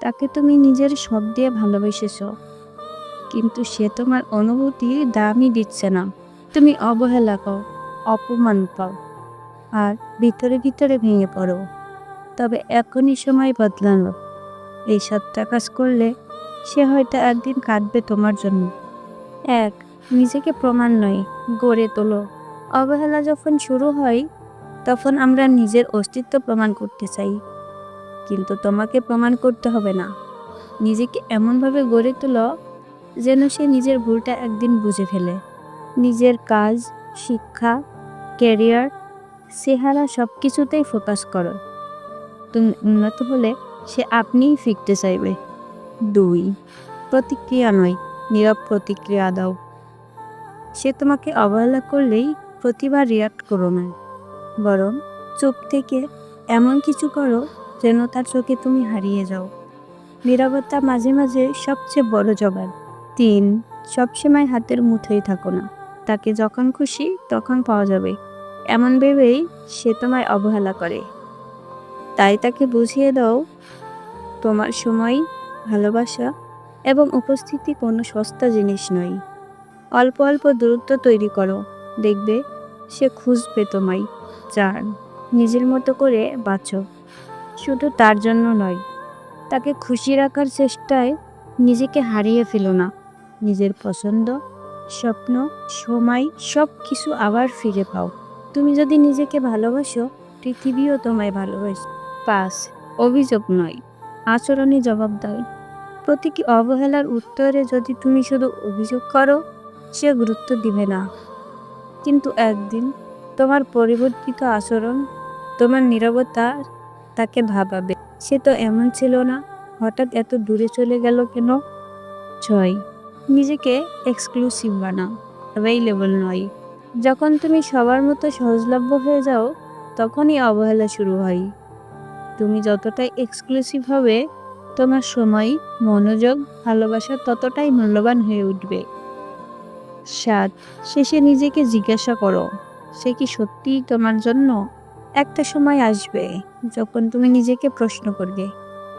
তাকে তুমি নিজের সব দিয়ে ভালোবেসেছ। কিন্তু সে তোমার অনুভূতি দামই দিচ্ছে না। তুমি অবহেলা পাও অপমান পাও আর ভিতরে ভিতরে ভেঙে পড়ো। তবে এখনই সময় বদলানো। এই সবটা কাজ করলে সে হয়তো একদিন কাঁদবে তোমার জন্য। এক, নিজেকে প্রমাণ নয়, গড়ে তোলো। অবহেলা যখন শুরু হয়, তখন আমরা নিজের অস্তিত্ব প্রমাণ করতে চাই। কিন্তু তোমাকে প্রমাণ করতে হবে না। নিজেকে এমনভাবে গড়ে তোলো যেন সে নিজের ভুলটা একদিন বুঝে ফেলে। নিজের কাজ, শিক্ষা, ক্যারিয়ার, চেহারা সব কিছুতেই ফোকাস করো। তুমি উন্নত হলে সে আপনিই ফিরতে চাইবে। দুই, প্রতিক্রিয়া নয়, নীরব প্রতিক্রিয়া দাও। সে তোমাকে অবহেলা করলেই প্রতিবার রিয়াক্ট করো না। বরং চুপ থেকে এমন কিছু করো যেন তার চোখে তুমি হারিয়ে যাও। নিরাপত্তা মাঝে মাঝে সবচেয়ে বড় জবাব। তিন, সবসময় হাতের মুঠোয় থাকো না। তাকে যখন খুশি তখন পাওয়া যাবে। এমন ভেবেই সে তোমায় অবহেলা করে। তাই তাকে বুঝিয়ে দাও, তোমার সময়, ভালোবাসা এবং উপস্থিতি কোনো সস্তা জিনিস নয়। অল্প অল্প দূরত্ব তৈরি করো। দেখবে সে খুঁজবে তোমায়। চার, নিজের মতো করে বাঁচো। শুধু তার জন্য নয়, তাকে খুশি রাখার চেষ্টায় নিজেকে হারিয়ে ফেলো না। নিজের পছন্দ, স্বপ্ন, সময় সব কিছু আবার ফিরে পাও। তুমি যদি নিজেকে ভালোবাসো, পৃথিবীও তোমায় ভালোবাসে। পাস অভিযোগ নয় আচরণে জবাব দাও প্রতিটি অবহেলার উত্তরে যদি তুমি শুধু অভিযোগ করো, সে গুরুত্ব দিবে না। কিন্তু একদিন তোমার পরিবর্তিত আচরণ, তোমার নীরবতা তাকে ভাবাবে। সে তো এমন ছিল না। হঠাৎ এত দূরে চলে গেল কেন? ছয় নিজেকে এক্সক্লুসিভ বানাও অ্যাভেইলেবল নয়। যখন তুমি সবার মতো সহজলভ্য হয়ে যাও, তখনই অবহেলা শুরু হয়। তুমি যতটাই এক্সক্লুসিভ হবে, তোমার সময়, মনোযোগ, ভালোবাসা ততটাই মূল্যবান হয়ে উঠবে। সাত, শেষে নিজেকে জিজ্ঞাসা করো, সে কি সত্যিই তোমার জন্য একটা সময় আসবে যখন তুমি নিজেকে প্রশ্ন করবে,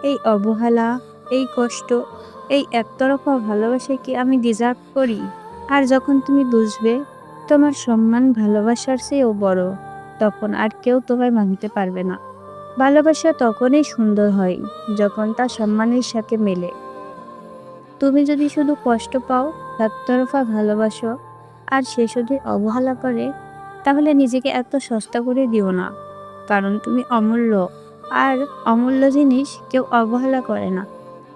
এই অবহেলা, এই কষ্ট, এই একতরফা ভালোবাসা কি আমি ডিজার্ভ করি? আর যখন তুমি বুঝবে তোমার সম্মান ভালোবাসার চেয়েও বড়, তখন আর কেউ তোমায় মানতে পারবে না। ভালোবাসা তখনই সুন্দর হয় যখন তা সম্মানের সাথে মেলে। তুমি যদি শুধু কষ্ট পাও, একতরফা ভালোবাসো, আর সে শুধু অবহেলা করে, তাহলে নিজেকে এত সস্তা করে দিও না। কারণ তুমি অমূল্য। আর অমূল্য জিনিস কেউ অবহেলা করে না।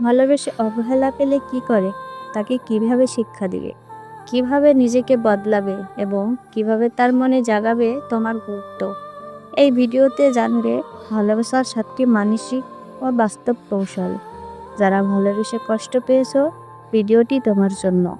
ভালোবেসে অবহেলা পেলে কি করে? তাকে কীভাবে শিক্ষা দিবে? কীভাবে নিজেকে বদলাবে? এবং কীভাবে তার মনে জাগাবে তোমার গুরুত্ব? এই ভিডিওতে জানবে ভালোবাসার সাতটি মানসিক ও বাস্তব কৌশল। যারা ভালোবেসে কষ্ট পেয়েছ, ভিডিওটি তোমার জন্য।